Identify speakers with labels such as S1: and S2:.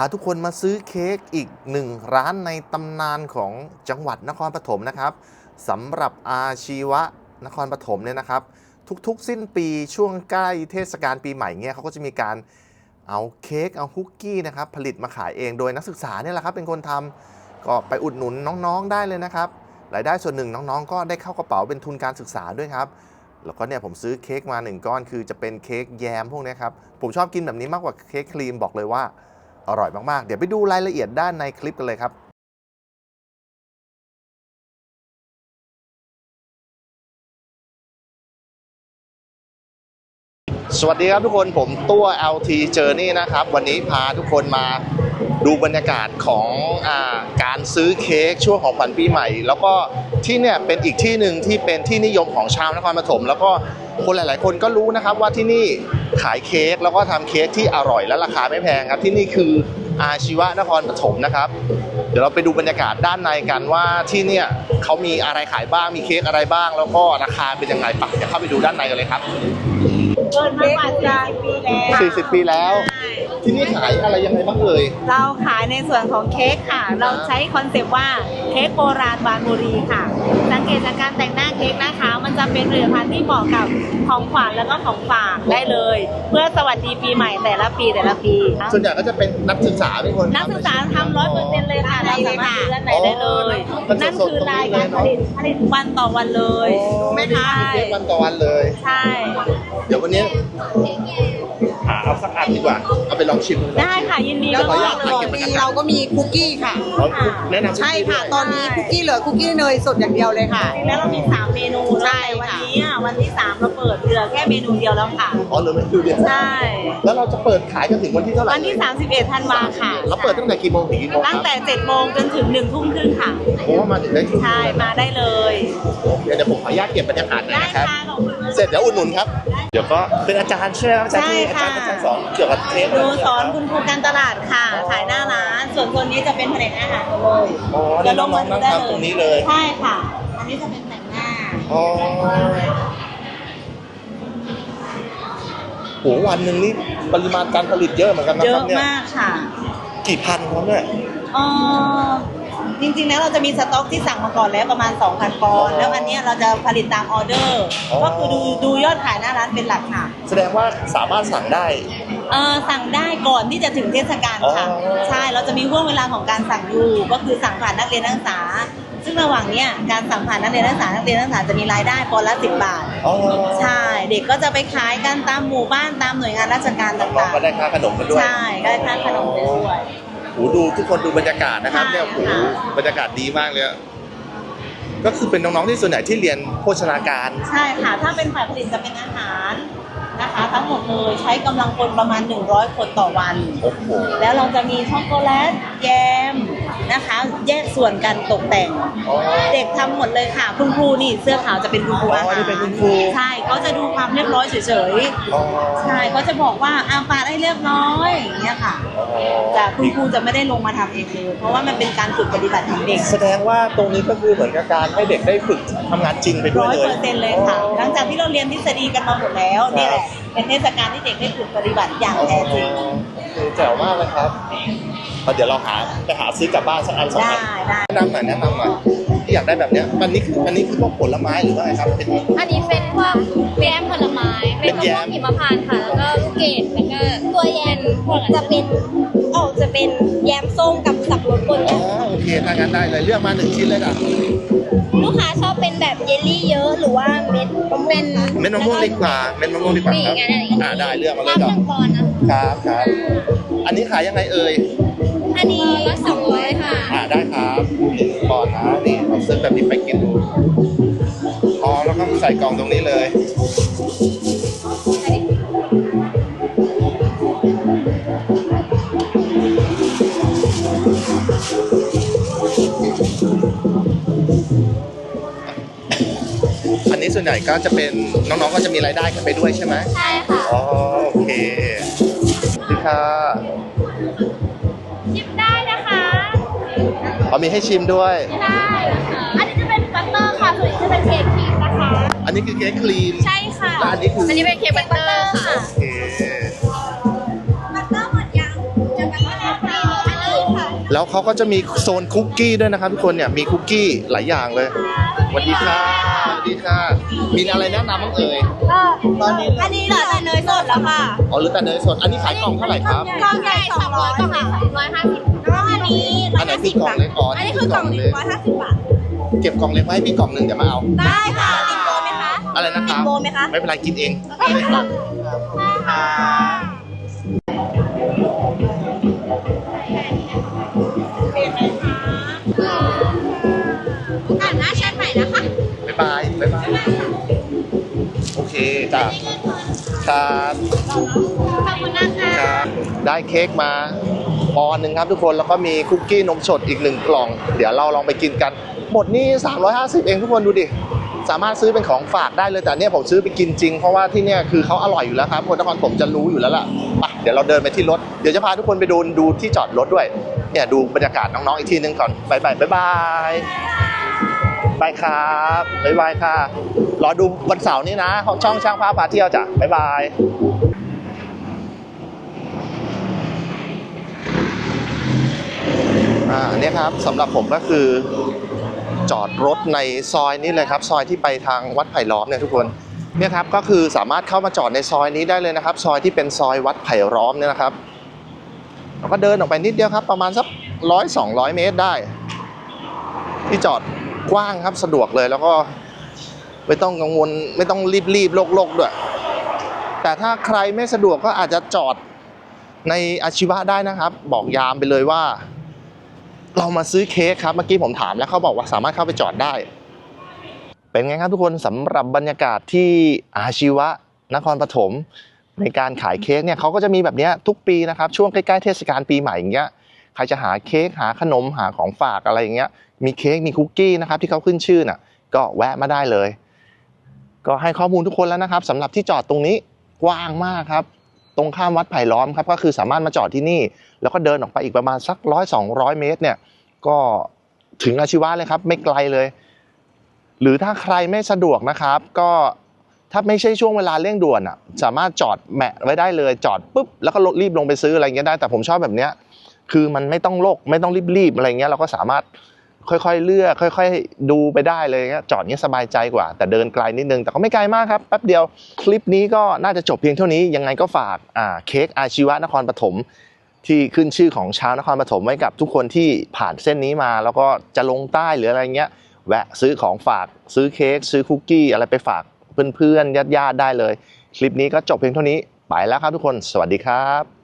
S1: าทุกคนมาซื้อเค้กอีกหนึ่งร้านในตำนานของจังหวัดนครปฐมนะครับสำหรับอาชีวะนครปฐมเนี่ยนะครับ ทุกๆ สิ้นปีช่วงใกล้เทศกาลปีใหม่เนี่ยเขาก็จะมีการเอาเค้กเอาคุกกี้นะครับผลิตมาขายเองโดยนักศึกษาเนี่ยแหละครับเป็นคนทำก็ไปอุดหนุนน้องๆได้เลยนะครับรายได้ส่วนหนึ่งน้องๆ ก็ได้เข้ากระเป๋าเป็นทุนการศึกษาด้วยครับแล้วก็เนี่ยผมซื้อเค้กมาหนึ่งก้อนคือจะเป็นเค้กแยมพวกนี้ครับผมชอบกินแบบนี้มากกว่าเค้กครีมบอกเลยว่า อร่อยมาก ๆ เดี๋ยวไปดูรายละเอียดด้านในคลิปกันเลยครับสวัสดีครับทุกคนผมตัว LT Journey นะครับ วันนี้พาทุกคนมา ดูบรรยากาศของอาการซื้อเค้กช่วงของขวัญปีใหม่ แล้วก็ที่เนี่ยเป็นอีกที่หนึ่งที่เป็นที่นิยมของชาวนครปฐมแล้วก็คนหลาย ๆ คนก็รู้นะครับว่าที่นี่ขายเค้กแล้วก็ทำเค้กที่อร่อยและราคาไม่แพงครับ ที่นี่คืออาชีวะนครปฐมนะครับ เดี๋ยวเราไปดูบรรยากาศด้านในกันว่าที่เนี่ยเขามีอะไรขายบ้างมีเค้กอะไรบ้าง แล้วก็ราคาเป็นยังไงปะเดี๋ยวเข้าไปดูด้านในกันเลยครับ
S2: เกินมากกว่า40ปีแล้ว
S1: 40 ปีแล้ว ที่นี่ขายอะไรยังไงบ้างเอ่ย
S2: เราขายในส่วนของเค้กค่ะ เราใช้คอนเซปต์ว่าเค้กโบราณบานบุรีค่ะ สังเกตจากการแต่งหน้าเค้กนะคะ มันจะเป็นผลิตภัณฑ์ที่เหมาะกับของขวัญแล้วก็ของฝากได้เลย เพื่อสวัสดีปีใหม่แต่ละปีแต่ละปี
S1: ส่วนใหญ่ก็จะเป็นนักศึกษาเป็นคนทำ
S2: นักศึกษาทำร้อยเปอร์เซ็นต์เลยค่ะเราสามารถซื้อด้านในได้เลย
S1: มันสดๆ
S2: นั่นคือรายการผลิตผลิตวันต่อวันเลย
S1: ไม่
S2: ใช่
S1: เค้กวันต่อวันเลย
S2: ใช่
S1: เดี๋ยววันนี้หาเอาสักอันดีกว่าเอาไปลองชิม
S2: ได้ค่ะยินดี
S1: แล้วขออนุญา
S2: มา
S1: ต
S2: กๆเล
S1: ถ่ายเก็บ
S2: ย
S1: บรรยากาศ
S3: เราก็มีคุกกี้ค่ะ
S1: ขอแนะนำ
S3: ใช่ค่ะ
S1: ด้วย
S3: ตอนนี้คุกกี้เหลือคุกกี้เนยสดอย่างเดียวเลยค่ะ
S2: จริงๆแล้วเรามี3เมนู
S3: ใช่
S2: แต่วัน
S3: ค่ะ
S2: นี้อะวันที่3เราเปิดเหลือแค่เมนูเดียวแล้วค่ะ
S1: อ๋อเหรือไม่ดูเดียว
S2: ใช่
S1: แล้วเราจะเปิดขายกันถึงวันที่เท่าไหร่
S2: วันที่ 31ธันวาค่ะ
S1: เราเปิดตั้งแต่กี่โมงถึงกี่โมงค
S2: ตั้
S1: รั
S2: ง
S1: บ
S2: แต่7โมงจนถึง1ทุ่มครึ่งค่ะ
S1: ผมว่ามาถึงได้ทุก
S2: ใช่ มาได้เลย
S1: เดี๋ยวเดี๋ยวผมขออนุญาตเก็บบรรยากาศหน่อย
S2: ได้
S1: นะครับ
S2: ค่ะขอบคุณ
S1: เสร็จเดี๋ยวอุดหนุนครับ เดี๋ยวก็เป็นอาจารย์ใช่ไหมครับอาจารย์ที่
S2: ใช่
S1: อา
S2: ค่ะ
S1: จารย์อาจารย์สอนเกี่ยวกับเทป
S2: ครูสอนคุณครูการตลาดค่ะ ขายหน้าร้าน ส่วนคนนี้จะเป็นแผนกอาหารเลย
S1: อ๋อนี่น้องๆนั่งทำตรงนี้เลย
S2: ใช่ค่ะ อันนี้จะเป็นแต่งหน้า
S1: อ๋อโหวันหนึ่งนี่ปริมาณการผลิตเยอะเหมือนกันนะ
S2: เย
S1: ครั
S2: อะ
S1: บเนี่ย
S2: มากค่ะ
S1: กี่พันครับเนี่ย
S2: เอ่อจริงๆแล้วเราจะมีสต็อกที่สั่งมาก่อนแล้วประมาณ 2,000ปอนด์แล้วอันเนี้ยเราจะผลิตตามออเดอร์
S1: อ๋อ
S2: ก็คือดูดูยอดขายหน้าร้านเป็นหลักค่ะ
S1: แสดงว่าสามารถสั่งได้
S2: เอ่อสั่งได้ก่อนที่จะถึงเทศกาลค่ะ
S1: อ๋อ
S2: ใช่เราจะมีห่วงเวลาของการสั่งอยู่ ก็คือสั่งผ่านนักเรียนนักศึกษา ซึ่งระหว่างเนี้ยการสั่งผ่านนักเรียนนักศึกษานักเรียนนักศึกษาจะมีรายได้ปอนด์ละ10บาท
S1: อ๋อ
S2: ใช่เด็กก็จะไปขายกันตามหมู่บ้านตามหน่วยงานราชการ
S1: น้อง
S2: ต่าง
S1: ๆก็ได้ค่าขนมกัน
S2: ๆ
S1: ด้วย
S2: ใช่ก็ได้ค่าขนมไปด้วย
S1: โหดูทุกคนดูบรรยากาศนะครับ
S2: ใช่
S1: เนี่ยโห
S2: ค่ะ
S1: บรรยากาศดีมากเลยอะก็คือเป็นน้องๆที่ส่วนใหญ่ที่เรียนโภชนาการ
S2: ใช่ค่ะ ถ้าเป็นฝ่ายผลิตจะเป็นอาหาร นะคะ ทั้งหมดเลยใช้กำลังคนประมาณ 100 คนต่อวัน
S1: โอ้โห
S2: แล้วเราจะมีช็อกโกแลตแยม นะคะ แยกส่วนกันตกแต่ง
S1: อ๋อ
S2: เด็กทำหมดเลยค่ะคุณครูนี่เสื้อขาวจะเป็นคุณครูอา
S1: อ๋อ
S2: หาร
S1: นี่เป็นคุณครู
S2: ใช่เขาจะดูความเรียบร้อยเฉย
S1: อ๋อ
S2: ๆใช่เขาจะบอกว่าอาปาดให้เรียบร้อยอย่างเงี้ยค่ะ
S1: อ๋อ
S2: แต่คุณครูจะไม่ได้ลงมาทำเองเลยเพราะว่ามันเป็นการฝึกปฏิบัติของเด็ก
S1: แสดงว่าตรงนี้ก็คือเหมือนกับการให้เด็กได้ฝึกทำงานจริงไปด้วย
S2: ร้อย
S1: เลย
S2: เปอร์เซ็นต์เลยค่ะหลังจากที่เราเรียนทฤษฎีกันมาหมดแล้วนี่แหละเป็นเทศกาลที่เด็กได้ฝึกปฏิบัติอย่าง
S1: อ๋อ
S2: แท้จริง
S1: คือแจ๋วมากเลยครับ เอาเดี๋ยวเราหาไปหาซื้อกลับบ้านสักอันสอง
S2: ได้
S1: อัน
S2: ได้
S1: แนะนำหน่อยแนะนำหน่อยที่อยากได้แบบเนี้ยอันนี้คืออันนี้คือพวกผลไม้หรือว่าไงครับเป็น
S4: อันนี้เป็นพวกแยมผลไม้ เป็นมะม่วงหิมพานต์ค่ะ แล้วก็ลูกเกดแล้วก็ตัวแยมจะเป็นออกจะเป็นแยมส้มกับสับปะรดปน
S1: อ๋
S4: กั
S1: อนโอเคถ้างั้นได้เลยเลือกมาหนึ่งชิ้นเลยอะ
S4: ลูกค้าชอบเป็นแบบเยลลี่เยอะหรือว่าเม็ดเป็น
S1: เม็ดมะม่วงดีกว่า เม็ดมะม่วงดีกว่า
S4: นี่
S1: ครับ
S4: ไงอันนี้
S1: อ่าได้เลือกมาเลย
S4: รับ
S1: ค
S4: ห
S1: รับ
S4: นึ่งปอนด์นะครับ
S1: ครับ อันนี้ขายยังไงเอ่ย
S4: อั นนี้สองร้อยค่ะ
S1: อ่าได้ครับหนึ่งปอนด์นะนี่เอาซื้อแบบนี้ไปกินดูอ๋อแล้วก็ใส่กล่องตรงนี้เลยอันนี้ส่วนใหญ่ก็จะเป็นน้องๆก็จะมีรายได้กันไปด้วยใช่ไหม
S4: ใช่ค่ะ
S1: อ๋อโอเคดีค่ะ เขามีให้ชิมด้วย
S4: ได้อันนี้จะเป็นบัตเตอร์ค่ะส่วนนี้จะเป็นเค้กครีมนะคะ
S1: อันนี้คือเค้กครีม
S4: ใช่ค่ะ
S1: แล้วอันนี้คืออั
S4: นนี้เป็นเค้กบัตเตอร์ค่ะ
S1: โอเค
S4: บัตเตอร์หมดยังจะบัตเตอร์ครีม
S1: แล้วเขาก็จะมีโซนคุกกี้ด้วยนะครับทุกคนเนี่ยมีคุกกี้หลายอย่างเลยสวัสดีค่ะสวัส ดีค่ะ มีอะไรแนะนำบ้างเอ่ย
S4: ตอนนี้ อันนี้เหลือแต่เนยสดแล้วค่ะ
S1: อ๋อหรือแต่เนยสด อันนี้ขายกล่องเท่าไหร่ครับ
S4: กล่องใหญ่สองร้อยกล่องเล็กร้อยห้าสิบแล้วก็อันนี้
S1: อันไหนคือกล่องเล็กอ๋อ
S4: อันนี้คือกล่องหนึ่งร้อยห้าสิบบาท
S1: เก็บกล่องเล็กไว้ให้พี่กล่องหนึ่งเดี๋ยวมาเอา
S4: ได้ค่ะติดโบไหมคะ
S1: อะไรนะค
S4: ติ
S1: รั
S4: ด
S1: บ
S4: โบไหมคะ
S1: ไม่เป็นไรกินเอง
S4: โอเคค่ะอ่านหน้าแชทใหม่นะคะ
S1: คจ้ะครับ
S4: ขอบคุณนะคะ
S1: ครับได้เค้กมาปอนด์หนึ่งครับทุกคนแล้วก็มีคุกกี้นมสดอีกหนึ่งกล่อง เดี๋ยวเราลองไปกินกัน หมดนี่ 350 เองทุกคนดูดิ สามารถซื้อเป็นของฝากได้เลยแต่เนี่ยผมซื้อไปกินจริง เพราะว่าที่เนี่ยคือเขาอร่อยอยู่แล้วครับคนนครผมจะรู้อยู่แล้วล่ะไปเดี๋ยวเราเดินไปที่รถ เดี๋ยวจะพาทุกคนไปดูดูที่จอดรถด้วย เนี่ยดูบรรยากาศน้องๆอีกทีนึงก่อนบายบายบายบายบายครับบายบายค่ะ รอดูวันเสาร์นี้นะของช่องช่างภาพพาเที่ยวจ้ะบ๊ายบายอ่าเนี่ยครับสำหรับผมก็คือ จอดรถในซอยนี้เลยครับ ซอยที่ไปทางวัดไผ่ล้อมเนี่ยทุกคนเนี่ยครับก็คือสามารถเข้ามาจอดในซอยนี้ได้เลยนะครับ ซอยที่เป็นซอยวัดไผ่ล้อมเนี่ยนะครับเราก็เดินออกไปนิดเดียวครับ ประมาณสักร้อยสองร้อยเมตรได้ ที่จอดกว้างครับสะดวกเลยแล้วก็ ไม่ต้องกังวลไม่ต้องรีบรีบๆโลกๆด้วย แต่ถ้าใครไม่สะดวกก็อาจจะจอดในอาชีวะได้นะครับ บอกยามไปเลยว่า เรามาซื้อเค้กครับเมื่อกี้ผมถามแล้วเขาบอกว่าสามารถเข้าไปจอดได้ เป็นไงครับทุกคนสำหรับบรรยากาศที่อาชีวะนครปฐมในการขายเค้กเนี่ยเขาก็จะมีแบบนี้ทุกปีนะครับช่วงใกล้ๆเทศกาลปีใหม่อย่างเงี้ยใครจะหาเค้กหาขนมหาของฝากอะไรอย่างเงี้ยมีเค้กมีคุกกี้นะครับที่เขาขึ้นชื่อน่ะก็แวะมาได้เลย ก็ให้ข้อมูลทุกคนแล้วนะครับสำหรับที่จอดตรงนี้กว้างมากครับ ตรงข้ามวัดไผ่ล้อมครับก็คือสามารถมาจอดที่นี่ แล้วก็เดินออกไปอีกประมาณสักร้อยสองร้อยเมตรเนี่ยก็ถึงอาชีวะเลยครับ ไม่ไกลเลย หรือถ้าใครไม่สะดวกนะครับ ก็ถ้าไม่ใช่ช่วงเวลาเร่งด่วนอะสามารถจอดแมะไว้ได้เลยจอดปุ๊บแล้วก็รีบลงไปซื้ออะไรเงี้ยได้แต่ผมชอบแบบเนี้ยคือมันไม่ต้องโลกไม่ต้องรีบๆอะไรเงี้ยเราก็สามารถ ค่อยๆ เลือก ค่อยๆ ดูไปได้เลยเงี้ยจอดเงี้ยสบายใจกว่า แต่เดินไกลนิดนึงแต่ก็ไม่ไกลมากครับแป๊บเดียวคลิปนี้ก็น่าจะจบเพียงเท่านี้ยังไงก็ฝากอ่าเค้กอาชีวะนครปฐมที่ขึ้นชื่อของชาวนครปฐมไว้กับทุกคนที่ผ่านเส้นนี้มา แล้วก็จะลงใต้หรืออะไรเงี้ยแวะซื้อของฝากซื้อเค้กซื้อคุกกี้อะไรไปฝากเพื่อนๆญาติๆได้เลย คลิปนี้ก็จบเพียงเท่านี้ไปแล้วครับทุกคน สวัสดีครับ